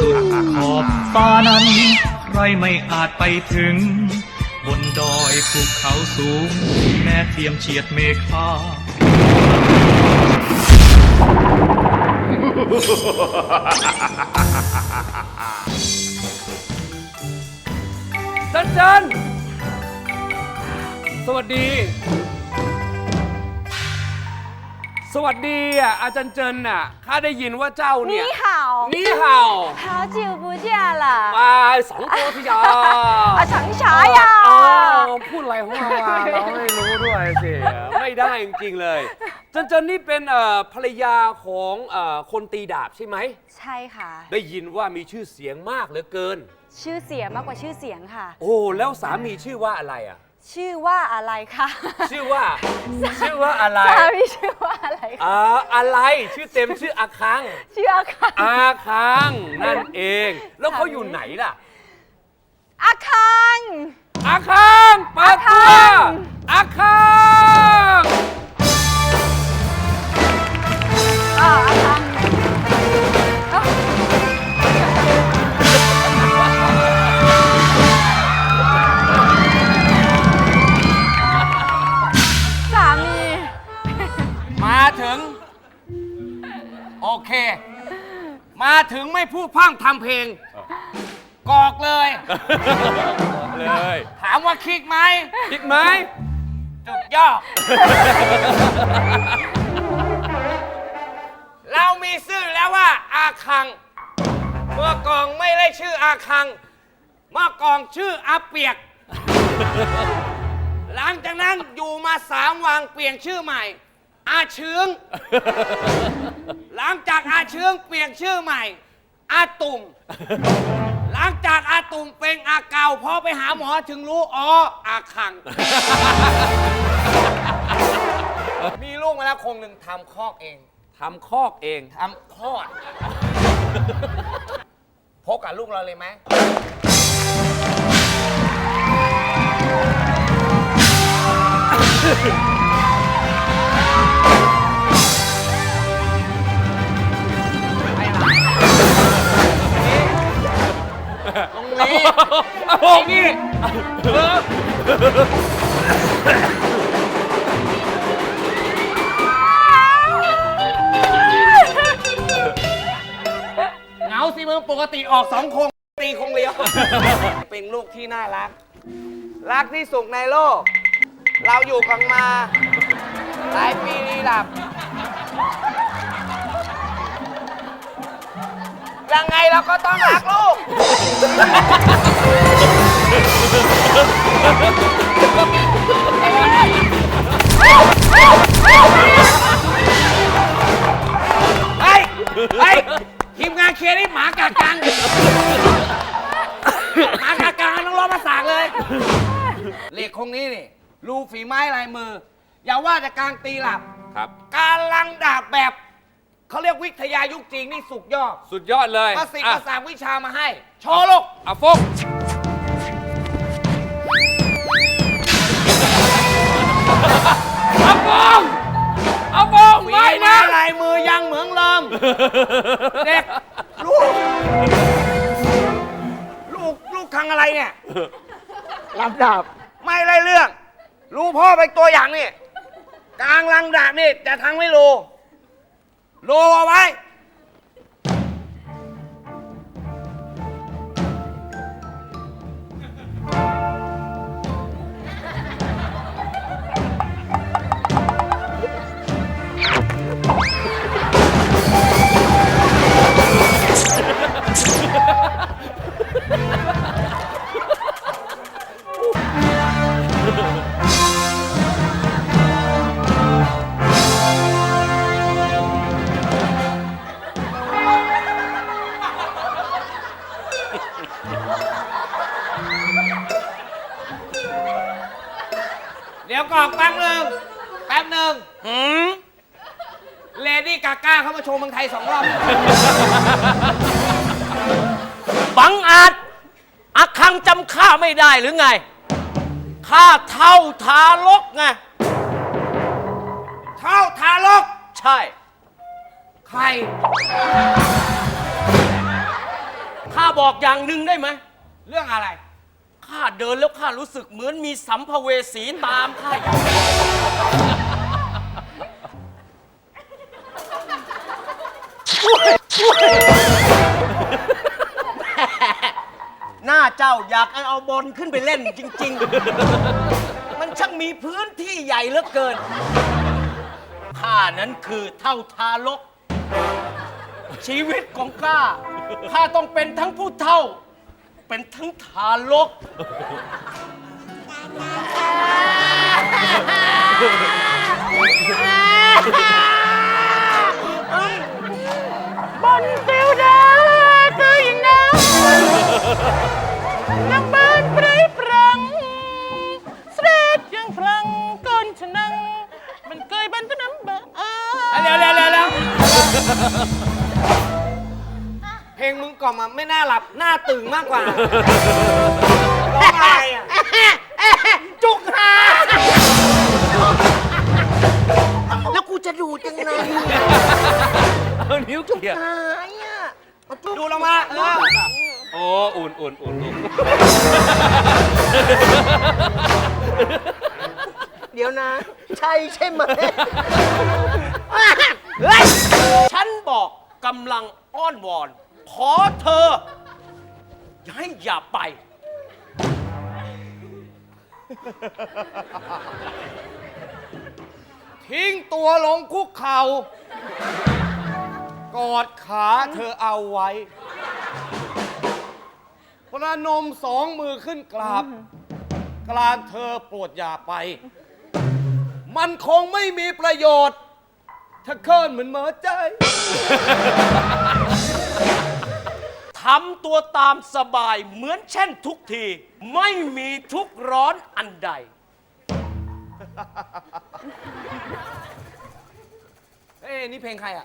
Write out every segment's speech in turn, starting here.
สุดขอบฟ้านั้นใครไม่อาจไปถึง บนดอยภูเขาสูง แม้เทียมเฉียดเมฆาจันจันสวัสดี สวัสดีอ่ะอาจารย์เจินน่ะข้าได้ยินว่าเจ้าเนี่ย 你好， นี่ห่าว 好久不见了。 มาสองตัวที่ยา 啊，长啥呀？ อ้าวพูดอะไรของเราอ่ะเราไม่รู้ด้วยสิไม่ได้จริงๆเลยจันเจินนี่เป็นเอ่อภรรยาของเอ่อคนตีดาบใช่ไหม ใช่ค่ะ ได้ยินว่ามีชื่อเสียงมากเหลือเกิน ชื่อเสียงมากกว่าชื่อเสียงค่ะ โอ้แล้วสามีชื่อว่าอะไรอ่ะ ชื่อว่าอะไรคะชื่อว่า ชื่อว่าอะไรสามีชื่อว่าอะไรคะอ่าอะไรชื่อเต็มชื่ออาคัง ชื่ออาคังอาคังนั่นเอง แล้วเขาอยู่ไหนล่ะ อาคังอาคังเปิดตัวอาคัง ถึงไม่พูดพร่ำทำเพลง กอกเลย เลยถามว่าคิกไหมคิดไหมจุดยอดเรามีชื่อแล้วว่าอาคัง เมื่อกองไม่ได้ชื่ออาคัง เมื่อกองชื่ออาเปียก หลังจากนั้นอยู่มาสามวันเปลี่ยนชื่อใหม่ อาเชือง หลังจากอาเชืองเปลี่ยนชื่อใหม่ อาตุ่ม หลังจากอาตุ่มเป็นอาเก่าพอไปหาหมอถึงรู้อ๋ออาคัง มีลูกมาแล้วคงหนึ่งทำคอกเองทำคอกเองทำคลอด พกกับลูกเราเลยไหม เหงาสิมึงปกติออกสองคง ตีคงเลี้ยว เป็นลูกที่น่ารัก รักที่สุดในโลก เราอยู่กันมา หลายปีนี้หลับ ยังไงเราก็ต้องรักลูก เฮ้ยเฮ้ยทีมงานเคลียร์นี่หมากากังหมากากังต้องรอมาสากเลยเหล็กคงนี้นี่รูฝีไม้ลายมือ อย่าว่าแต่การตีหลับ ครับ การลังดาบแบบเขาเรียกวิทยายุคจริงนี่สุดยอดสุดยอดเลยประสิทธิ์อะประสานวิชามาให้ โชว์ลูก เอาฟกายมือยังเหมืองเริ่มเด็กลูก ลูกลูกทางอะไรเนี่ยลำดาบไม่ไรเรื่อง รู้พ่อเป็นตัวอย่างนี่กลางลังดาบนี่จะทั้งไม่รู้รู้เอาไว้ ดี้กาก้าเข้ามาโชว์เมืองไทยสองรอบ บังอาจอาคังจำข้าไม่ได้หรือไง ข้าเท่าทารกไง เท่าทารก ใช่ ใครบอกอย่างหนึ่งได้ไหม เรื่องอะไร ข้าเดินแล้วข้ารู้สึกเหมือนมีสัมภเวสีตามข้าอยู่ หน้าเจ้าอยากเอาบอลขึ้นไปเล่นจริง ๆ มันช่างมีพื้นที่ใหญ่เหลือเกิน ข้านั้นคือเท่าทารก ชีวิตของข้า ข้าต้องเป็นทั้งผู้เท่า เป็นทั้งทารก บนฟิวดาคืออย่างนั้นนักบ้านไพรพรังเสด็จยังพรังก่อนฉะนัง มันเกยบันตน้ำเบอเร็วเร็วเร็วเร็วเพลงมึงกล่อมอะไม่น่าหลับ หน้าตึงมากกว่าร้องอะไรอะ เอานิ้วเกี่ยหายอะดูลงมาเออโอ้อุ่นอุ่นอุ่นอุ่นเดี๋ยวนะ ใช่ใช่ไหมฉันบอกกำลังอ้อนวอน ขอเธอ อย่าให้อย่าไป ทิ้งตัวลงคุกเข่าก อดขาเธอเอาไว้ ประนมสองมือขึ้นกราบ กลางเธอโปรดอย่าไป มันคงไม่มีประโยชน์ ถ้าเคินเหมือนเหมอใจ ทำตัวตามสบายเหมือนเช่นทุกที ไม่มีทุกข์ร้อนอันใด เอ้นี่เพลงใครอะ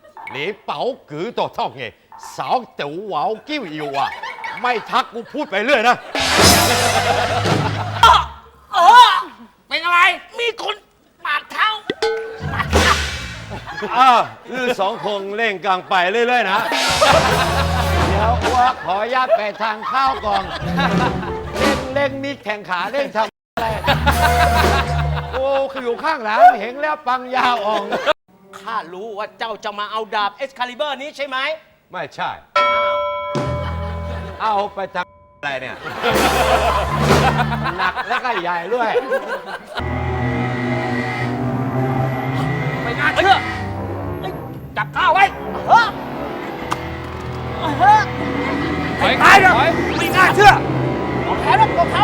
าเฮ้ตี有我应命话多知，你保举到托嘅少屌话叫要啊，咪ทักกูพูดไปเรื่อยนะ เป็นอะไร มีคนปาดเท้า อ่าลือสองคงเล่นกลางไปเรื่อยๆนะ เดี๋ยวอ้วกขออนุญาตไปทางข้าวก่อน เล่นเล่นมีแข่งขาเล่นทำอะไร โอ้คืออยู่ข้างหลังเห็นแล้วปังยาวอ่อง ข้ารู้ว่าเจ้าจะมาเอาดาบเอสคาลิเบอร์นี้ใช่ไหมไม่ใช่เอาไปทำอะไรเนี่ย หนักแล้วก็ใหญ่ด้วย ไม่น่าเชื่อเฮ้ยจับข้าวไว้ถอยตายเลยถอยไม่น่าเชื่อแพ้แล้วของเขา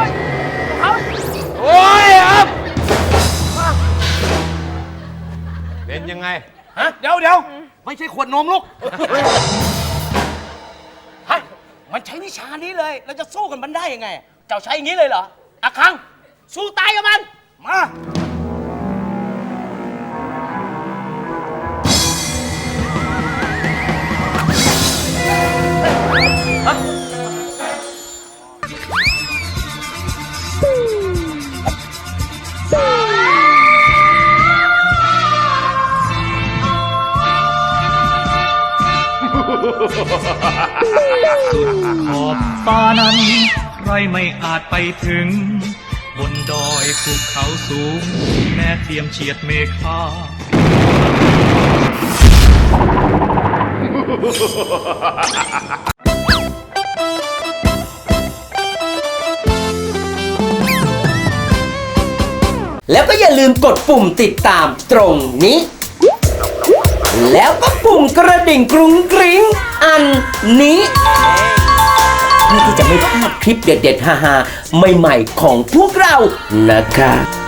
ของเขาโอ้ย เป็นยังไง ฮะเดี๋ยวเดี๋ยวไม่ใช่ขวดนมลูกเฮ้ยมันใช้วิชานี้เลยเราจะสู้กันมันได้ยังไง เจ้าใช้อย่างนี้เลยเหรออาคัง สู้ตายกับมัน มา ฟ้านั้น ใครไม่อาจไปถึง บนดอยภูเขาสูง แม่เทียมเฉียดเมฆาแล้วก็อย่าลืมกดปุ่มติดตามตรงนี้ แล้วก็ปุ่มกระดิ่งกรุงกริ้งอันนี้ เพื่อที่จะไม่พลาดคลิปเด็ดๆฮาๆใหม่ๆของพวกเรานะครับ